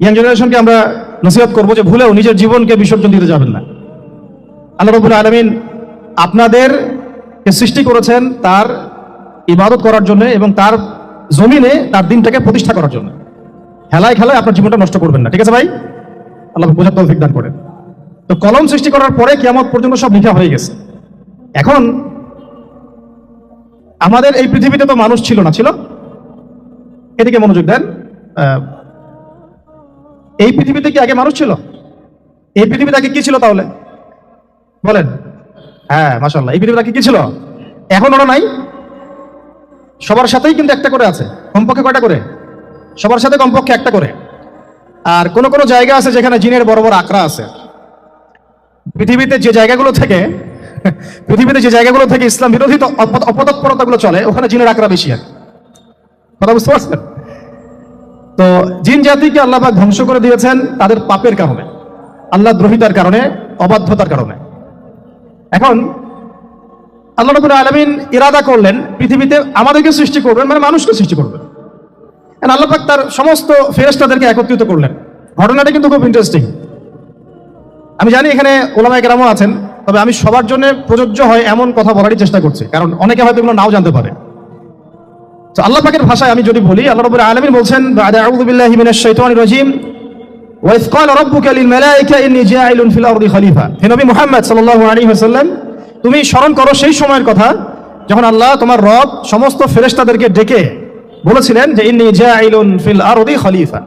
Young জেনারেশনকে আমরা নসিহত করব যে ভুলেও নিজের জীবনকে বিসর্জন দিতে যাবেন না। আল্লাহ রবুল আলমিন আপনাদের সৃষ্টি করেছেন, তার ইবাদত করার জন্য এবং তার জমিনে তার দিনটাকে প্রতিষ্ঠা করার জন্য। হেলায় খেলায় আপনার জীবনটা নষ্ট করবেন না, ঠিক আছে ভাই? আল্লাহ বোঝার তৌফিক দান করেন। তো কলম সৃষ্টি করার পরে কিয়ামত পর্যন্ত সব লেখা হয়ে গেছে। এখন আমাদের এই পৃথিবীতে তো মানুষ ছিল না, ছিল? এদিকে মনোযোগ দেন এই পৃথিবীতে কি আগে মানুষ ছিল? এই পৃথিবীতে আগে কি ছিল তাহলে? বলেন। হ্যাঁ মাসাল্লাহ এই পৃথিবীতে আগে কি ছিল? এখন ওরা নাই? সবার সাথেই কিন্তু একটা করে আছে। কমপক্ষে কয়টা করে? সবার সাথে কমপক্ষে একটা করে। আর কোন কোন জায়গা আছে যেখানে জিনের বড় বড় আকড়া আছে। পৃথিবীতে যে জায়গাগুলো থেকে, পৃথিবীতে যে জায়গাগুলো থেকে ইসলাম বিরোধী অপতৎপরতাগুলো চলে, ওখানে জিনের আকড়া বেশি কথা বুঝতে পারছেন? তো জিন জাতিকে আল্লাহ পাক ধ্বংস করে দিয়েছেন তাদের পাপের কারণে, আল্লাহ দ্রোহিতার কারণে, অবাধ্যতার কারণে। এখন আল্লাহ রবুল আলমিন ইরাদা করলেন, পৃথিবীতে আমাদেরকে সৃষ্টি করবেন মানে মানুষকে সৃষ্টি করবেন। And আল্লাহ পাক তার সমস্ত ফেরেস্তাদেরকে একত্রিত করলেন। ঘটনাটা কিন্তু খুব ইন্টারেস্টিং আমি জানি এখানে ওলামায় কেরামও আছেন, তবে আমি সবার জন্য প্রযোজ্য হয় এমন কথা বলারই চেষ্টা করছি, কারণ অনেকে হয়তো এগুলো নাও জানতে পারে। তো আল্লাহ পাকের ভাষায় আমি যদি বলি, আল্লাহ রাব্বুল আলামিন বলছেন, বা'দা আউযু বিল্লাহি মিনাশ শাইতানির রাজীম, ওয়া ইয ক্বালা রাব্বুকা লিল মালায়েকা ইন্নী জাa'ilun ফিল আরদি খলিফা। হে নবী মুহাম্মদ সাল্লাল্লাহু আলাইহি ওয়াসাল্লাম, তুমি স্মরণ করো সেই সময়ের কথা যখন আল্লাহ তোমার রব সমস্ত ফেরেশতাদেরকে ডেকে বলেছিলেন যে, ইন্নী জাa'ilun ফিল আরদি খলিফা।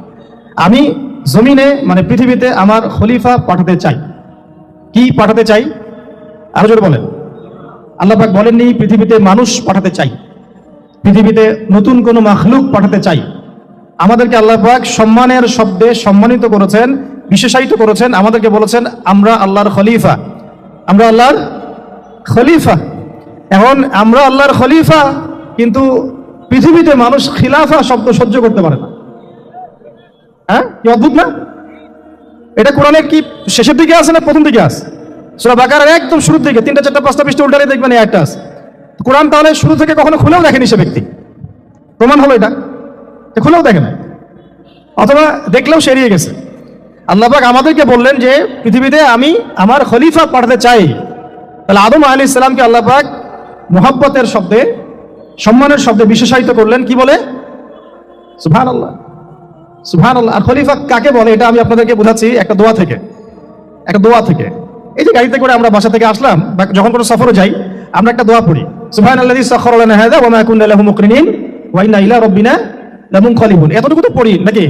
আমি জমিনে মানে পৃথিবীতে আমার খলিফা পাঠাতে চাই। কি পাঠাতে চাই? আরও জোরে বলেন। আল্লাহ পাক বলেননি, পৃথিবীতে মানুষ পাঠাতে চাই। পৃথিবীতে নতুন কোনো মাখলুক পাঠাতে চাই। আমাদেরকে আল্লাহ পাক সম্মানের শব্দে সম্মানিত করেছেন, বিশেষায়িত করেছেন। আমাদেরকে বলেছেন, আমরা আল্লাহর খলিফা। আমরা আল্লাহর খলিফা? এখন, আমরা আল্লাহর খলিফা? কিন্তু পৃথিবীতে মানুষ খিলাফা শব্দ সহ্য করতে পারে না। হ্যাঁ? কি অদ্ভুত না? এটা কোরআনের কি শেষের দিকে আছে না প্রথম দিকে আছে? সুরা বাকারের একদম শুরুর দিকে, তিনটা, চারটা, পাঁচটা পৃষ্ঠ উল্টারে দেখবেন একটা আছে। কোরআন তাহলে শুরু থেকে কখনো খুলেও দেখেনি সে ব্যক্তি। প্রমাণ হলো এটা। খুলেও দেখে না অথবা দেখলেও সেরিয়ে গেছে। আল্লাহবাক আমাদেরকে বললেন যে, পৃথিবীতে আমি আমার খলিফা পাঠাতে চাই। তাহলে আদম আলী ইসলামকে আল্লাহবাক মোহাব্বতের শব্দে, সম্মানের শব্দে বিশেষায়িত করলেন। কি বলে? সুভান আল্লাহ সুভান আল্লাহ আর খলিফা কাকে বলে? এটা আমি আপনাদেরকে বোঝাচ্ছি একটা দোয়া থেকে। একটা দোয়া থেকে। এই যে গাড়িতে করে আমরা বাসা থেকে আসলাম বা যখন কোনো সফরে যাই আমরা একটা দোয়া পড়ি। এতটুকু তো পড়ি নাকি?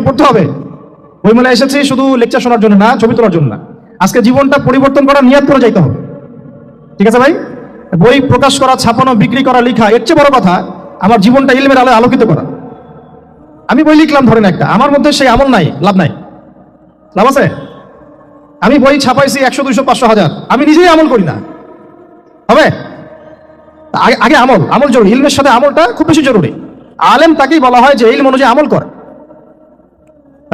পড়তে হবে। এসেছি, শুধু লেকচার শোনার জন্য না, ছবি তোলার জন্য না। আজকে জীবনটা পরিবর্তন যাইতে হবে। ঠিক আছে ভাই? বই প্রকাশ করা, ছাপানো, বিক্রি করা, লেখা, এর চেয়ে বড় কথা, আমার জীবনটা ইলমের আলোয় আলোকিত করা। আমি বই লিখলাম ধরেন একটা, আমার মধ্যে সেই আমল নাই, লাভ নাই। লাভ আছে? আমি বই ছাপাইছি একশো, দুইশো, পাঁচশো হাজার। আমি নিজেই আমল করি না। হবে? আগে আগে আমল আমল জরুরি। ইলমের সাথে আমলটা খুব বেশি জরুরি। আলেম তাকেই বলা হয় যে ইলম অনুযায়ী আমল করে।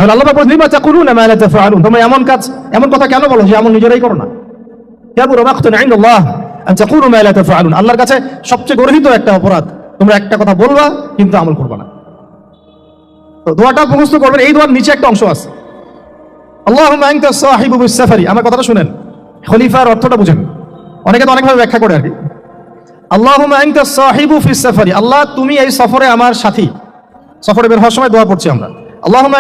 আল্লাহ তাফআলুন? তোমরা এমন কাজ, এমন কথা কেন বলো যে আমল নিজেরাই করো না? আল্লাহর কাছে সবচেয়ে গর্হিত একটা অপরাধ, তোমরা একটা কথা বলবা, কিন্তু আমল করবা না। তো দোয়াটা মুখস্থ করবেন, এই দোয়ার নিচে একটা অংশ আছে। বিস-সাফারি আমার কথাটা শুনেন। খলিফার অর্থটা বুঝেন। অনেকে তো অনেকভাবে ব্যাখ্যা করে আর কি। আল্লাহুম্মা সাহিবু ফিস-সাফারি আল্লাহ, তুমি এই সফরে আমার সাথী। সফরে বের হওয়ার সময় দোয়া পড়ছি আমরা।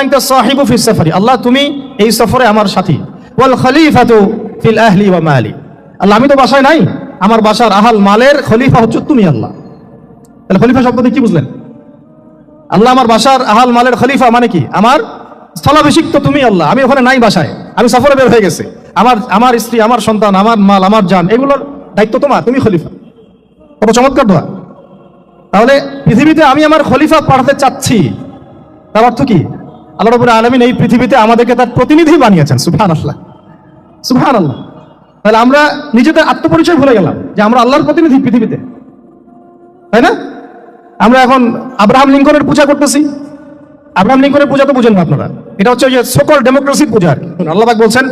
আনতা সাহিবু ফিস-সাফারি আল্লাহ, তুমি এই সফরে আমার সাথী। ওয়াল খলিফাতু ফিল আহলি ওয়া মালি। আল্লাহ, আমি তো বাসায় নাই। আমার বাসার আহাল মালের খলিফা হচ্ছে তুমি আল্লাহ। তাহলে খলিফা শব্দ দিয়ে কি বুঝলেন? আল্লাহ, আমার বাসার আহাল মালের খলিফা মানে কি? আমার স্থলাভিষিক্ত তুমি আল্লাহ। আমি ওখানে নাই বাসায়। আমি সফরে বের হয়ে গেছে। আমার আমার স্ত্রী, আমার সন্তান, আমার মাল, আমার জান, এগুলোর দায়িত্ব তোমার, তুমি খলিফা। কত চমৎকার দোয়া। তাহলে পৃথিবীতে আমি আমার খলিফা পাঠাতে চাচ্ছি, তার অর্থ কি? আল্লাহ রবুল আলমিন এই পৃথিবীতে আমাদেরকে তার প্রতিনিধি বানিয়েছেন সুফান আল্লাহ সুফান আল্লাহ তাহলে আমরা নিজেদের আত্মপরিচয় ভুলে গেলাম, যে আমরা আল্লাহর প্রতিনিধি পৃথিবীতে। তাই না? আমরা এখন আব্রাহাম লিঙ্কনের পূজা করতেছি। আব্রাহাম লিঙ্কনের পূজা তো বুঝেন না আপনারা। এটা হচ্ছে যে সকল ডেমোক্রেসির পূজা আর কি। আল্লাহবাক বলছেন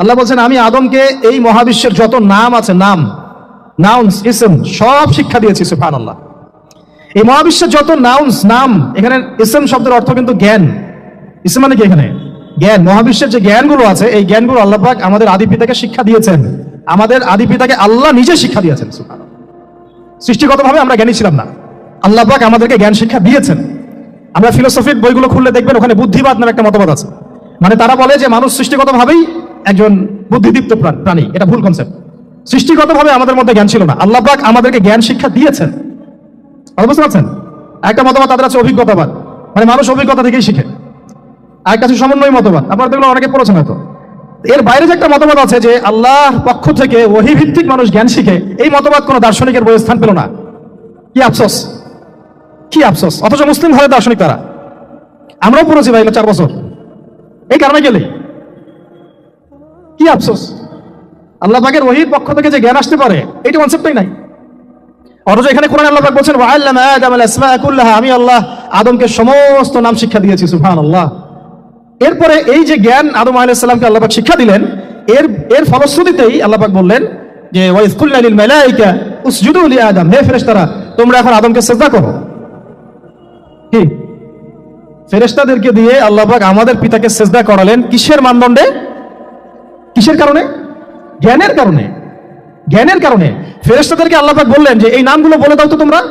আল্লাহ বলছেন, আমি আদমকে এই মহাবিশ্বের যত নাম আছে, নাম নাউন্স ইসম সব শিক্ষা দিয়েছি সুফান আল্লাহ এই মহাবিশ্বের যত নাউন্স নাম, এখানে ইসম শব্দের অর্থ কিন্তু জ্ঞান। ইসম মানে কি এখানে? জ্ঞান। মহাবিশ্বের যে জ্ঞানগুলো আছে, এই জ্ঞানগুলো আল্লাহ আমাদের আদি পিতাকে শিক্ষা দিয়েছেন। আমাদের আদি পিতাকে আল্লাহ নিজে শিক্ষা দিয়েছেন। সৃষ্টিগতভাবে আমরা জ্ঞানী ছিলাম না। আল্লাহ পাক আমাদেরকে জ্ঞান শিক্ষা দিয়েছেন। আমরা ফিলোসফির বইগুলো খুললে দেখবেন ওখানে বুদ্ধিবাদ নামে একটা মতবাদ আছে। মানে তারা বলে যে মানুষ সৃষ্টিগতভাবেই একজন বুদ্ধিদীপ্ত প্রাণী। এটা ভুল কনসেপ্ট সৃষ্টিগতভাবে আমাদের মধ্যে জ্ঞান ছিল না। আল্লাহ পাক আমাদেরকে জ্ঞান শিক্ষা দিয়েছেন। বুঝতে পারছেন? একটা মতবাদ তাদের আছে অভিজ্ঞতাবাদ। মানে মানুষ অভিজ্ঞতা থেকেই শিখে। আর একটা আছে সমন্বয় মতবাদ। আপনারা দেখল অনেকে পড়েছেন হয়তো। এর বাইরে যে একটা মতবাদ আছে যে আল্লাহ পক্ষ থেকে ওহি ভিত্তিক মানুষ জ্ঞান শিখে, এই মতবাদ কোনো দার্শনিকের বই স্থান পেল না। কি আফসোস। কি আফসোস? অথচ মুসলিম ঘরের দার্শনিক তারা। আমরাও পড়েছি ভাই চার বছর। এই কারণে গেলে কি আফসোস? আল্লাহ পাকের ওহির পক্ষ থেকে যে জ্ঞান আসতে পারে, এইটা কনসেপ্টই নাই। অথচ এখানে কোরআন আল্লাহ পাক বলছেন আমি আল্লাহ আদমকে সমস্ত নাম শিক্ষা দিয়েছি, সুবহানাল্লাহ। এরপরে এই যে জ্ঞান আদম আলাইহিস সালামকে আল্লাহ পাক শিক্ষা দিলেন, এর এর ফলশ্রুতিতেই আল্লাহ পাক বললেন যে ওয়াইজ কুল্লা লিল মালাইকা, উসজুদু লি আদম হে ফেরেশতারা, তোমরা এখন আদমকে সিজদা করো। কি? ফেরেশতাদেরকে দিয়ে আল্লাহ পাক আমাদের পিতাকে সিজদা করালেন। কিসের মানদণ্ডে? কিসের কারণে? জ্ঞানের কারণে। জ্ঞানের কারণে। ফেরেশতাদেরকে আল্লাহ পাক বললেন যে, এই নামগুলো বলে দাও তো তোমরা।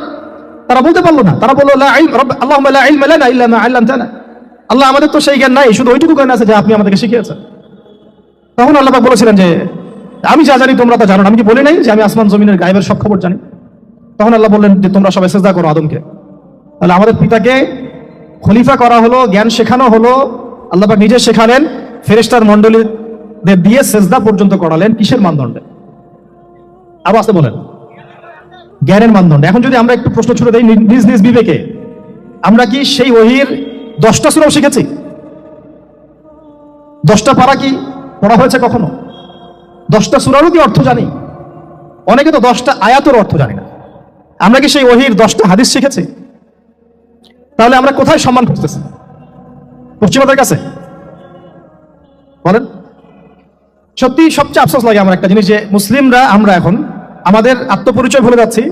তারা বলতে পারল না। তারা বলল আল্লামতানা। আল্লাহ আমাদের তো সেই জ্ঞান নাই, শুধু ওইটুকু জ্ঞান আছে যে আপনি আমাদেরকে শিখিয়েছেন। তখন আল্লাহ পাক বলেছিলেন যে, আমি যা জানি তোমরা তা জানো আমি কি বলি নাই যে, আমি আসমান জমিনের গায়েবের সব খবর জানি? তখন আল্লাহ বললেন যে, তোমরা সবাই সেজদা করো আদমকে। তাহলে আমাদের পিতাকে খলিফা করা হলো, জ্ঞান শেখানো হলো, আল্লাহ নিজে শেখালেন ফেরেস্টার মণ্ডলীদের দিয়ে সেজদা পর্যন্ত করালেন, কিসের মানদণ্ডে? আরও আসতে বলেন। জ্ঞানের মানদণ্ড। এখন যদি আমরা একটু প্রশ্ন ছুড়ে দেই নিজ নিজ বিবেকে, আমরা কি সেই ওহির দশটা সুরাও শিখেছি? দশটা পারা কি পড়া হয়েছে কখনো? দশটা সুরারও কি অর্থ জানি? অনেকে তো দশটা আয়াতের অর্থ জানি না। আমরা কি সেই ওহির দশটা হাদিস শিখেছি? তাহলে আমরা কোথায় সম্মান খুঁজতেছি? পশ্চিমাদের কাছে? বলেন। সত্যি সবচেয়ে আফসোস লাগে আমার একটা জিনিস যে মুসলিমরা, আমরা এখন আমাদের আত্মপরিচয় ভুলে যাচ্ছি।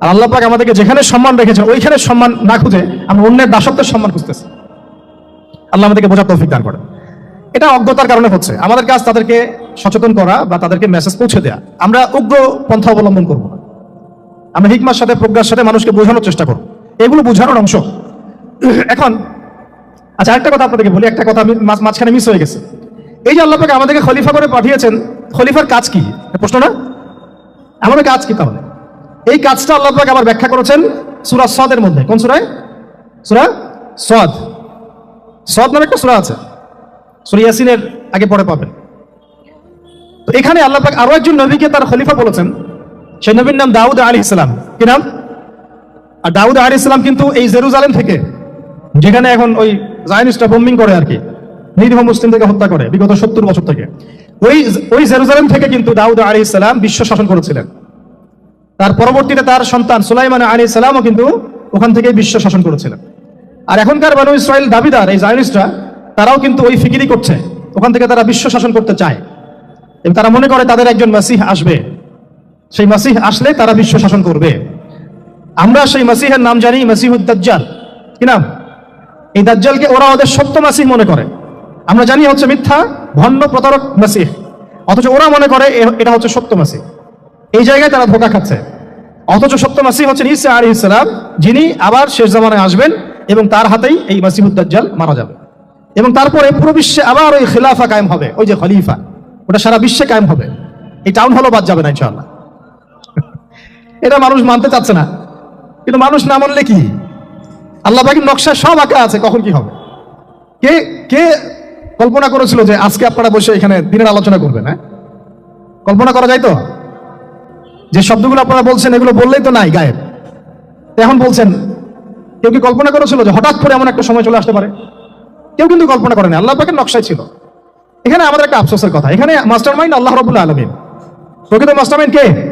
আর আল্লাহ পাক আমাদেরকে যেখানে সম্মান রেখেছে ওইখানে সম্মান না খুঁজে আমরা অন্যের দাসত্বের সম্মান খুঁজতেছি। আল্লাহ আমাদেরকে বোঝার তৌফিক দান করে এটা অজ্ঞতার কারণে হচ্ছে। আমাদের কাজ তাদেরকে সচেতন করা বা তাদেরকে মেসেজ পৌঁছে দেওয়া আমরা উগ্র পন্থা অবলম্বন করব না। আমরা হিকমার সাথে, প্রজ্ঞার সাথে মানুষকে বোঝানোর চেষ্টা করব। এগুলো বোঝানোর অংশ। এখন আচ্ছা একটা কথা আপনাদেরকে বলি, একটা কথা মাঝখানে মিস হয়ে গেছে। এই যে আল্লাহ পাক আমাদেরকে খলিফা করে পাঠিয়েছেন, খলিফার কাজ কি? প্রশ্ন না? আমাদের কাজ কি তাহলে? এই কাজটা আল্লাহ পাক আবার ব্যাখ্যা করেছেন সুরা সদের মধ্যে। কোন সূরায়? সূরা সদ। সদ নামে একটা সূরা আছে। সূরা ইয়াসিনের আগে পরে পাবেন। তো এখানে আল্লাহ পাক আরও একজন নবীকে তার খলিফা বলেছেন। সেই নবীর নাম দাউদ আলী ইসলাম কি নাম? আর দাউদ আলাইহিস সালাম কিন্তু এই জেরুজালেম থেকে, যেখানে এখন ওই জায়নিস্টরা বোম্বিং করে আর কি মুসলিমদেরকে হত্যা করে, বিগত সত্তর বছর থেকে। ওই ওই জেরুজালেম থেকে কিন্তু দাউদ আলী ইসলাম বিশ্ব শাসন করেছিলেন। তার পরবর্তীতে তার সন্তান সুলাইমান আলী ইসলামও কিন্তু ওখান থেকে বিশ্ব শাসন করেছিলেন। আর এখনকার বানু ইসরায়েল দাবিদার, এই জায়নিস্টরা তারাও কিন্তু ওই ফিকিরি করছে, ওখান থেকে তারা বিশ্ব শাসন করতে চায়। এবং তারা মনে করে তাদের একজন মাসিহ আসবে। সেই মাসিহ আসলে তারা বিশ্ব শাসন করবে। আমরা সেই মাসিহের নাম জানি মাসিহুদ দাজ্জাল। কি নাম? এই দাজ্জালকে ওরা ওদের সত্য মাসিহ মনে করে। আমরা জানি হচ্ছে মিথ্যা, ভণ্ড, প্রতারক, মাসিহ। অথচ ওরা মনে করে এটা হচ্ছে সত্য মাসিহ। এই জায়গায় তারা ধোকা খাচ্ছে। অথচ সত্য মাসিহ হচ্ছেন ঈসা আলী ইসলাম যিনি আবার শেষ জামানায় আসবেন এবং তার হাতেই এই মাসিহুদ দাজ্জাল মারা যাবে। এবং তারপরে পুরো বিশ্বে আবার ওই খিলাফা কায়েম হবে, ওই যে খলিফা। ওটা সারা বিশ্বে কায়েম হবে। এই টাউন হলও বাদ যাবে না, ইনশাআল্লাহ। এটা মানুষ মানতে চাচ্ছে না। কিন্তু মানুষ না মানলে কি? আল্লাহ পাখির নকশা সব আঁকা আছে, কখন কি হবে? কে কে কল্পনা করেছিল যে আজকে আপনারা বসে এখানে দিনের আলোচনা করবেন হ্যাঁ? কল্পনা করা যায় তো? যে শব্দগুলো আপনারা বলছেন, এগুলো বললেই তো নাই গায়েব। তো এখন বলছেন, কেউ কি কল্পনা করেছিল যে হঠাৎ করে এমন একটা সময় চলে আসতে পারে? কেউ কিন্তু কল্পনা করেনি, আল্লাহ পাকের নকশায় ছিল। এখানে আমাদের একটা আফসোসের কথা, এখানে মাস্টার মাইন্ড আল্লাহ রবুল্লাহ আলমিন। প্রকৃত মাস্টার মাইন্ড কে?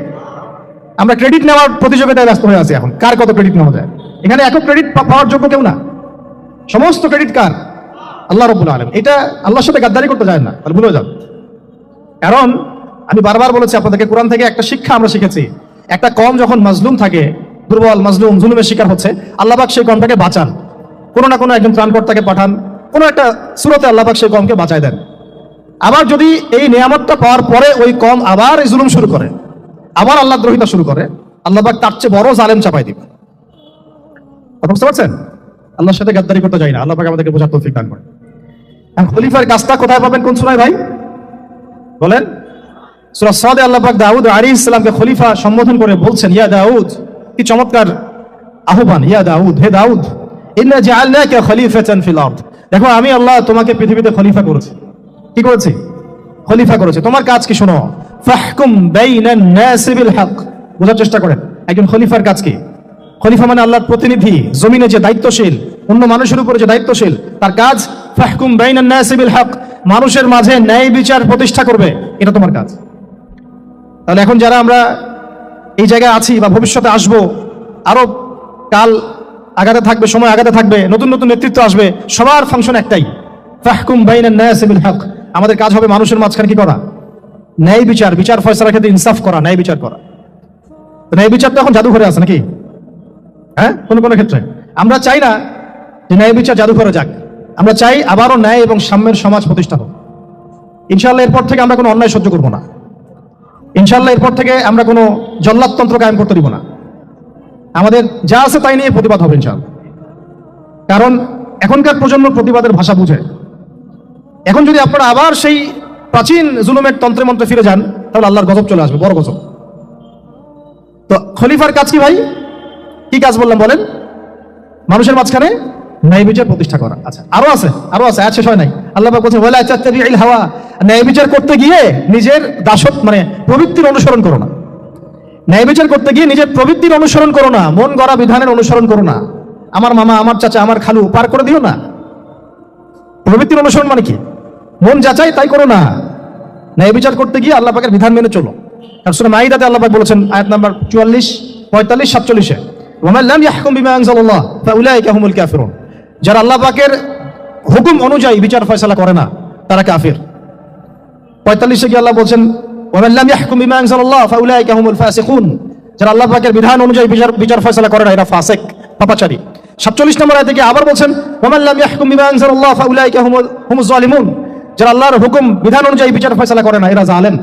আমরা ক্রেডিট নেওয়ার প্রতিযোগিতায় ব্যস্ত হয়ে আছি এখন। কার কত ক্রেডিট নেওয়া যায়? এখানে একক ক্রেডিট পাওয়ার যোগ্য কেউ না। সমস্ত ক্রেডিট কার? আল্লাহ রবুল্লাহ আলম এটা আল্লাহর সাথে গাদ্দারি করতে যায় না, তাহলে ভুলে যান। কারণ আমি বারবার বলেছি আপনাদেরকে, কোরআন থেকে একটা শিক্ষা আমরা শিখেছি। একটা কম যখন মাজলুম থাকে, দুর্বল, মাজলুম, জুলুমের শিকার হচ্ছে, আল্লাহবাক সেই কমটাকে বাঁচান। কোনো না কোনো একজন ত্রাণকর্তাকে পাঠান, কোনো একটা সুরতে আল্লাহবাক সেই কমকে বাঁচায় দেন। আবার যদি এই নিয়ামতটা পাওয়ার পরে ওই কম আবার এই জুলুম শুরু করে আবার আল্লাহ দ্রোহিতা শুরু করে, আল্লাহ আল্লাহবাক তার চেয়ে বড় জালেম চাপাই দিবে। কথা বুঝতে পারছেন? আল্লাহর সাথে গাদ্দারি করতে যাই না, আল্লাহ পাক আমাদেরকে বোঝার তৌফিক দান করে খলিফার কাজটা কোথায় পাবেন কোন সুরায় ভাই? বলেন। সুরা সাদে আল্লাহ পাক দাউদ আলী ইসলামকে খলিফা সম্বোধন করে বলছেন, ইয়া দাউদ, কি চমৎকার আহ্বান, ইয়া দাউদ, হে দাউদ, ইন্না জাআলনাকা খলিফাতান ফিল আরদ। দেখো, আমি আল্লাহ তোমাকে পৃথিবীতে খলিফা করেছি। কি করেছি? খলিফা করেছে। তোমার কাজ কি শোনো? ফাহকুম বাইনান হক। বোঝার চেষ্টা করেন। একজন খলিফার কাজ কি? খলিফা মানে আল্লাহর প্রতিনিধি, জমিনে যে দায়িত্বশীল, অন্য মানুষের উপরে যে দায়িত্বশীল, তার কাজ ফাহকুম বাইনান নাসি বিল হক। মানুষের মাঝে ন্যায় বিচার প্রতিষ্ঠা করবে। এটা তোমার কাজ। তাহলে এখন যারা আমরা এই জায়গায় আছি বা ভবিষ্যতে আসব, আরও কাল আগাতে থাকবে, সময় আগাতে থাকবে, নতুন নতুন নেতৃত্ব আসবে, সবার ফাংশন একটাই। ফাহকুম বাইনান নাস বিল হক। আমাদের কাজ হবে মানুষের মাঝখানে কি করা? ন্যায় বিচার বিচার ফয়সালার ক্ষেত্রে ইনসাফ করা, ন্যায় বিচার করা। ন্যায় বিচার তো এখন জাদুঘরে আছে নাকি? হ্যাঁ? কোনো কোনো ক্ষেত্রে। আমরা চাই না যে ন্যায় বিচার জাদুঘরে যাক। আমরা চাই আবারও ন্যায় এবং সাম্যের সমাজ প্রতিষ্ঠা হোক। ইনশাআল্লাহ এরপর থেকে আমরা কোনো অন্যায় সহ্য করব না। ইনশাল্লাহ এরপর থেকে আমরা কোনো জল্লাদতন্ত্র কায়েম করতে দিব না। আমাদের যা আছে তাই নিয়ে প্রতিবাদ হবে ইনশাল্লাহ কারণ এখনকার প্রজন্ম প্রতিবাদের ভাষা বুঝে। এখন যদি আপনারা আবার সেই প্রাচীন জুলুমের তন্ত্রে মন্ত্রে ফিরে যান, তাহলে আল্লাহর গজব চলে আসবে, বড় গজব। তো খলিফার কাজ কি ভাই? কি কাজ বললাম বলেন? মানুষের মাঝখানে ন্যায় বিচার প্রতিষ্ঠা করা। আচ্ছা আরও আছে আরও আছে আজ শেষ হয় নাই। আল্লাহ হাওয়া ন্যায় বিচার করতে গিয়ে নিজের দাসত মানে প্রবৃত্তির অনুসরণ করো না। ন্যায় বিচার করতে গিয়ে নিজের প্রবৃত্তির অনুসরণ করো না, মন গড়া বিধানের অনুসরণ করো না। আমার মামা, আমার চাচা, আমার খালু, পার করে দিও না। প্রবৃত্তির অনুসরণ মানে কি? মন যাচাই তাই করো না। ন্যায় বিচার করতে গিয়ে আল্লাহ পাকের বিধান মেনে চলো। আর সুরা মাইদাতে আল্লাহ পাক বলেছেন, আয়াত নাম্বার চুয়াল্লিশ, পঁয়তাল্লিশ, সাতচল্লিশে, ওমান লাম ইয়াহকুম বিমা আনজালাল্লাহ, ফাউলাইকা হুমুল কাফিরুন। যারা আল্লাহ পাকের হুকুম অনুযায়ী বিচার ফয়সালা করে না, তারা কাফির। পঁয়তাল্লিশে কি আল্লাহ বলছেন, ওমান লাম ইয়াহকুম বিমা আনজালাল্লাহ, ফাউলাইকা হুমুল ফাসিকুন। যারা আল্লাহ পাকের বিধান অনুযায়ী বিচার বিচার ফয়সালা করে না, এরা ফাসিক, পাপাচারী। সাতচল্লিশ নম্বর আয়াতে কি আবার বলছেন, ওমান লাম ইয়াহকুম বিমা আনজালাল্লাহ, ফাউলাইকা হুমুল হুমুজ জালিমুন। যারা আল্লাহর হুকুম, বিধান অনুযায়ী বিচার ফয়সালা করে না, এরা জালেম।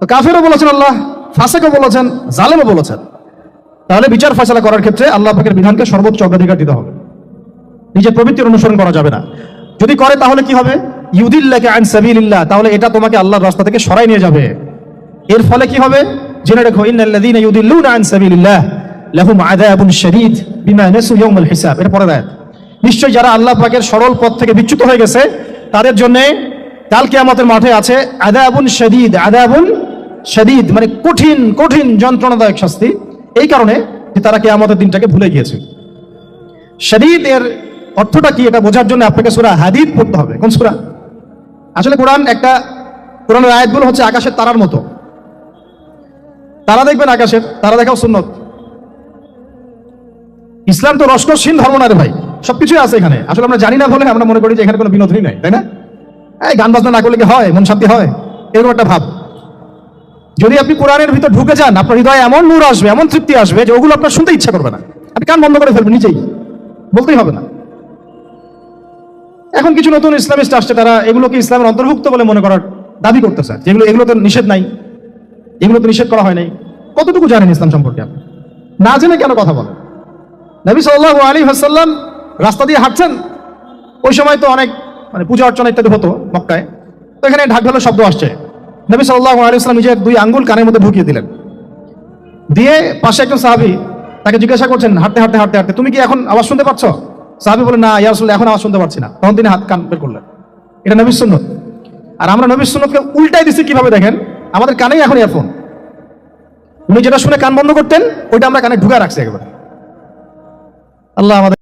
তো কাফিরও বলেছেন আল্লাহ, ফাসেকও বলেছেন, জালেমও বলেছেন। তাহলে বিচার ফয়সালা করার ক্ষেত্রে আল্লাহ পাকের বিধানকে সর্বোচ্চ অগ্রাধিকার দিতে হবে। নিজের প্রবৃত্তির অনুসরণ করা যাবে না। যদি করে তাহলে কি হবে? ইউদিল্লাকে আইন সাবিলিল্লাহ, তাহলে এটা তোমাকে আল্লাহর রাস্তা থেকে সরাই নিয়ে যাবে। এর ফলে কি হবে? জেনে রেখো, ইন্নাল্লাযীনা ইউদিল্লুনা আন সাবিলিল্লাহ, লাহুম আযাবুন শাদীদ বিমা নাসু ইয়াউমাল হিসাব। এর পরে দেয় নিশ্চয় যারা আল্লাহ পাকের সরল পথ থেকে বিচ্যুত হয়ে গেছে তাদের জন্য কাল কিয়ামতের মাঠে আছে আযাবুন শাদীদ আযাবুন শাদীদ মানে কঠিন কঠিন, যন্ত্রণাদায়ক শাস্তি। এই কারণে যে তারা কিয়ামতের দিনটাকে ভুলে গিয়েছে। শরীদ এর অর্থটা কি এটা বোঝার জন্য আপনাকে সুরা হাদিদ পড়তে হবে। কোন সুরা? আসলে কোরআন একটা, কোরআনের আয়াতগুলো হচ্ছে আকাশের তারার মতো। তারা দেখবেন আকাশের, তারা দেখাও সুন্নত। ইসলাম তো রসকসীন ধর্ম না রে ভাই। সবকিছুই আছে এখানে। আসলে আমরা জানি না বলে আমরা মনে করি যে এখানে কোনো বিনোদনই নাই, তাই না? এই গান বাজনা না করলে কি হয়? মন শান্তি হয়? এরকম একটা ভাব। যদি আপনি কোরআনের ভিতর ঢুকে যান, আপনার হৃদয়ে এমন নূর আসবে, এমন তৃপ্তি আসবে যে ওগুলো আপনার শুনতে ইচ্ছা করবে না। আপনি কান বন্ধ করে ফেলবেন নিজেই। বলতেই হবে না। এখন কিছু নতুন ইসলামিস্ট আসছে, তারা এগুলোকে ইসলামের অন্তর্ভুক্ত বলে মনে করার দাবি করতেছে। যেগুলো, এগুলো তো নিষেধ নাই। এগুলো তো নিষেধ করা হয় নাই। কতটুকু জানেন ইসলাম সম্পর্কে আপনি? না জেনে কেন কথা বলেন? নবী সাল্লাহ আলী হাসাল্লাম রাস্তা দিয়ে হাঁটছেন, ওই সময় তো অনেক মানে পূজা অর্চনা ইত্যাদি হতো মক্কায়। তো এখানে ঢাক ঢোলের শব্দ আসছে। নবী সাল্লাহ আলী ইসলাম নিজের দুই আঙ্গুল কানের মধ্যে ঢুকিয়ে দিলেন। দিয়ে পাশে একজন সাহাবি তাকে জিজ্ঞাসা করছেন, হাঁটতে হাঁটতে হাঁটতে হাঁটতে, তুমি কি এখন আওয়াজ শুনতে পাচ্ছ? সাহাবি বলে না, ইয়া রাসূলুল্লাহ, এখন আওয়াজ শুনতে পারছি না। তখন তিনি হাত, কান বের করলেন। এটা নবীর সুন্নত। আর আমরা নবীর সুন্নতকে উল্টাই দিছি কীভাবে দেখেন? আমাদের কানেই এখন ইয়ারফোন। উনি যেটা শুনে কান বন্ধ করতেন, ওইটা আমরা কানে ঢুকা রাখছি একেবারে। আল্লাহ আমাদের